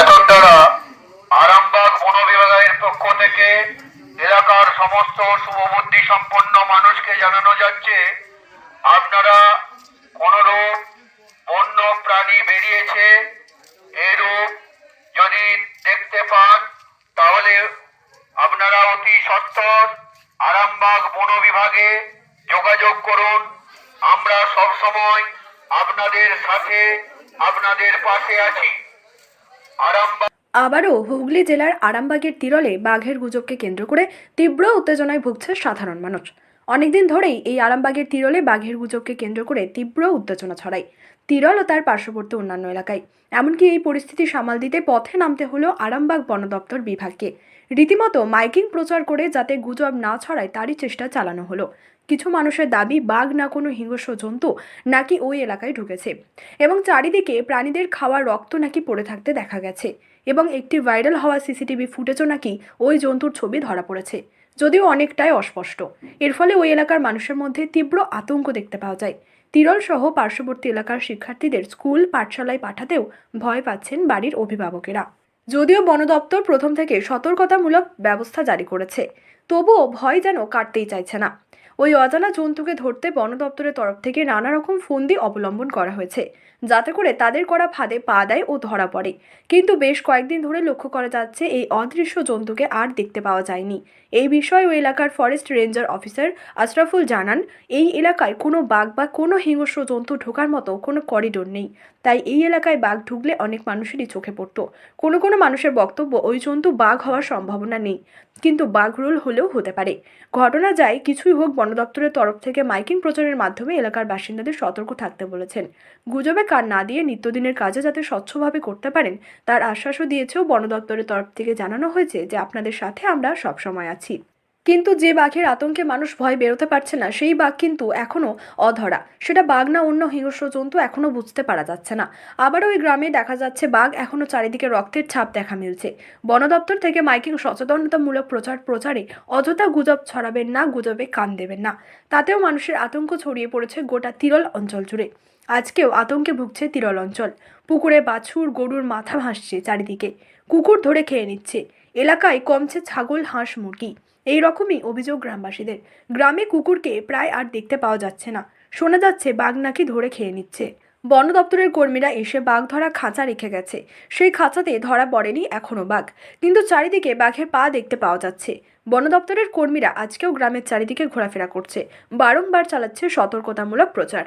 এখন দ্বারা আরামবাগ বন বিভাগের পক্ষ থেকে এলাকার সমস্ত শুভবুদ্ধি সম্পন্ন মানুষকে জানানো যাচ্ছে, আপনারা কোনরূপ বন্য প্রাণী বেরিয়েছে, এরূপ যদি দেখতে পান, তাহলে আপনারা অতি সত্বর আরামবাগ বন বিভাগে যোগাযোগ করুন। আমরা সব সময় আপনাদের সাথে, আপনাদের পাশে আছি। আবারও হুগলি জেলার আরামবাগের তিরলে বাঘের গুজবকে কেন্দ্র করে তীব্র উত্তেজনায় ভুগছে সাধারণ মানুষ। অনেকদিন ধরেই এই আরামবাগের তিরলে বাঘের গুজবকে কেন্দ্র করে তীব্র উত্তেজনা ছড়ায়। তিরল ও তার পার্শ্ববর্তী অন্যান্য এলাকায়। এমনকি এই পরিস্থিতি সামাল দিতে পথে নামতে হলো আরামবাগ বন দপ্তর বিভাগকে। রীতিমতো মাইকিং প্রচার করে যাতে গুজব না ছড়ায় তারই চেষ্টা চালানো হলো। কিছু মানুষের দাবি, বাঘ না কোনো হিংস্র জন্তু নাকি ওই এলাকায় ঢুকেছে। এবং চারিদিকে প্রাণীদের খাওয়া রক্ত নাকি পড়ে থাকতে দেখা গেছে। এবং একটি ভাইরাল হওয়া সিসিটিভি ফুটেজও নাকি ওই জন্তুর ছবি ধরা পড়েছে। যদিও অনেকটাই অস্পষ্ট। এর ফলে ওই এলাকার মানুষের মধ্যে তীব্র আতঙ্ক দেখতে পাওয়া যায়। তিরল সহ পার্শ্ববর্তী এলাকার শিক্ষার্থীদের স্কুল, পাঠশালায় পাঠাতেও ভয় পাচ্ছেন বাড়ির অভিভাবকেরা। যদিও বন দপ্তর প্রথম থেকে সতর্কতামূলক ব্যবস্থা জারি করেছে, তবুও ভয় যেন কাটতেই চাইছে না। ওই অজানা জন্তুকে ধরতে বন দপ্তরের তরফ থেকে নানা রকম ফন্দি অবলম্বন করা হয়েছে, যাতে করে তাদের করা ফাঁদে পা দেয় ও ধরা পড়ে। কিন্তু বেশ কয়েকদিন ধরে লক্ষ্য করা যাচ্ছে এই অদৃশ্য জন্তুকে আর দেখতে পাওয়া যায়নি। এই বিষয়ে ওই এলাকার ফরেস্ট রেঞ্জার অফিসার আশরাফুল জানান, এই এলাকায় কোনো বাঘ বা কোনো হিংস্র জন্তু ঢোকার মতো কোনো করিডোর নেই। তাই এই এলাকায় বাঘ ঢুকলে অনেক মানুষেরই চোখে পড়তো। কোনো কোনো মানুষের বক্তব্য, ওই জন্তু বাঘ হওয়ার সম্ভাবনা নেই। কিন্তু বাঘ রোল হলেও হতে পারে। ঘটনা যায় কিছুই হোক বন দপ্তরের তরফ থেকে মাইকিং প্রচারের মাধ্যমে এলাকার বাসিন্দাদের সতর্ক থাকতে বলেছেন। গুজবে কান না দিয়ে নিত্যদিনের কাজে যাতে স্বচ্ছভাবে করতে পারেন, তার আশ্বাসও দিয়েছেও বন দপ্তরের তরফ থেকে জানানো হয়েছে যে আপনাদের সাথে আমরা সবসময় আছি। কিন্তু যে বাঘের আতঙ্কে মানুষ ভয় বেরোতে পারছে না, সেই বাঘ কিন্তু এখনও অধরা। সেটা বাঘ না অন্য হিংস্র জন্তু এখনও বুঝতে পারা যাচ্ছে না। আবারও ওই গ্রামে দেখা যাচ্ছে বাঘ এখনও চারিদিকে রক্তের ছাপ দেখা মিলছে। বন দপ্তর থেকে মাইকিং সচেতনতামূলক প্রচার প্রচারে অযথা গুজব ছড়াবেন না, গুজবে কান দেবেন না। তাতেও মানুষের আতঙ্ক ছড়িয়ে পড়েছে গোটা তিরল অঞ্চল জুড়ে। আজকেও আতঙ্কে ভুগছে তিরল অঞ্চল। পুকুরে বাছুর, গরুর মাথা ভাসছে চারিদিকে। কুকুর ধরে খেয়ে নিচ্ছে। এলাকায় কমছে ছাগল, হাঁস, মুরগি। এই রকমই অভিযোগ গ্রামবাসীদের। গ্রামে কুকুরকে প্রায় আর দেখতে পাওয়া যাচ্ছে না। শোনা যাচ্ছে বাঘ নাকি ধরে খেয়ে নিচ্ছে। বন দপ্তরের কর্মীরা এসে বাঘ ধরা খাঁচা রেখে গেছে। সেই খাঁচাতে ধরা পড়েনি এখনও বাঘ। কিন্তু চারিদিকে বাঘের পা দেখতে পাওয়া যাচ্ছে। বন দপ্তরের কর্মীরা আজকেও গ্রামের চারিদিকে ঘোরাফেরা করছে। বারংবার চালাচ্ছে সতর্কতামূলক প্রচার।